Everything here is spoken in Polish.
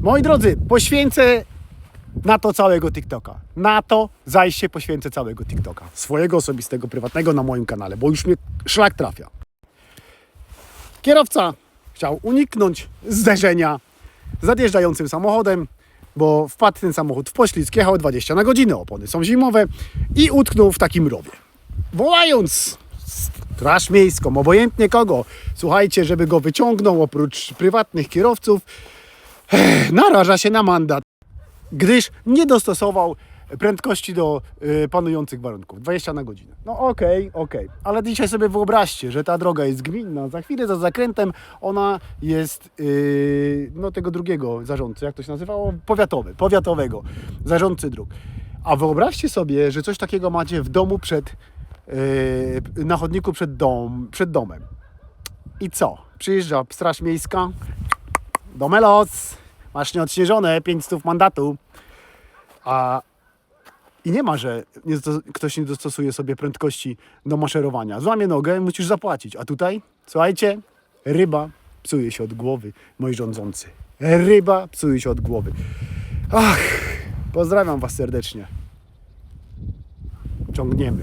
Moi drodzy, poświęcę na to całego TikToka. Na to zajście poświęcę całego TikToka. Swojego osobistego, prywatnego na moim kanale, bo już mnie szlak trafia. Kierowca chciał uniknąć zderzenia z nadjeżdżającym samochodem, bo wpadł ten samochód w poślizg, jechał 20 na godzinę, opony są zimowe i utknął w takim rowie. Wołając straż miejską, obojętnie kogo, słuchajcie, żeby go wyciągnął oprócz prywatnych kierowców, naraża się na mandat, gdyż nie dostosował prędkości do y, panujących warunków. 20 na godzinę. No okej, okej. Ale dzisiaj sobie wyobraźcie, że ta droga jest gminna. Za chwilę za zakrętem ona jest y, no tego drugiego zarządcy, jak to się nazywało? Powiatowy, powiatowego zarządcy dróg. A wyobraźcie sobie, że coś takiego macie w domu przed, y, na chodniku przed, dom, przed domem. I co? Przyjeżdża straż miejska, domelos, masz nieodśnieżone, 500 mandatu. A i nie ma, że nie, ktoś nie dostosuje sobie prędkości do maszerowania. Złamie nogę, musisz zapłacić. A tutaj, słuchajcie, ryba psuje się od głowy, moi rządzący. Ryba psuje się od głowy. Ach, pozdrawiam Was serdecznie. Ciągniemy.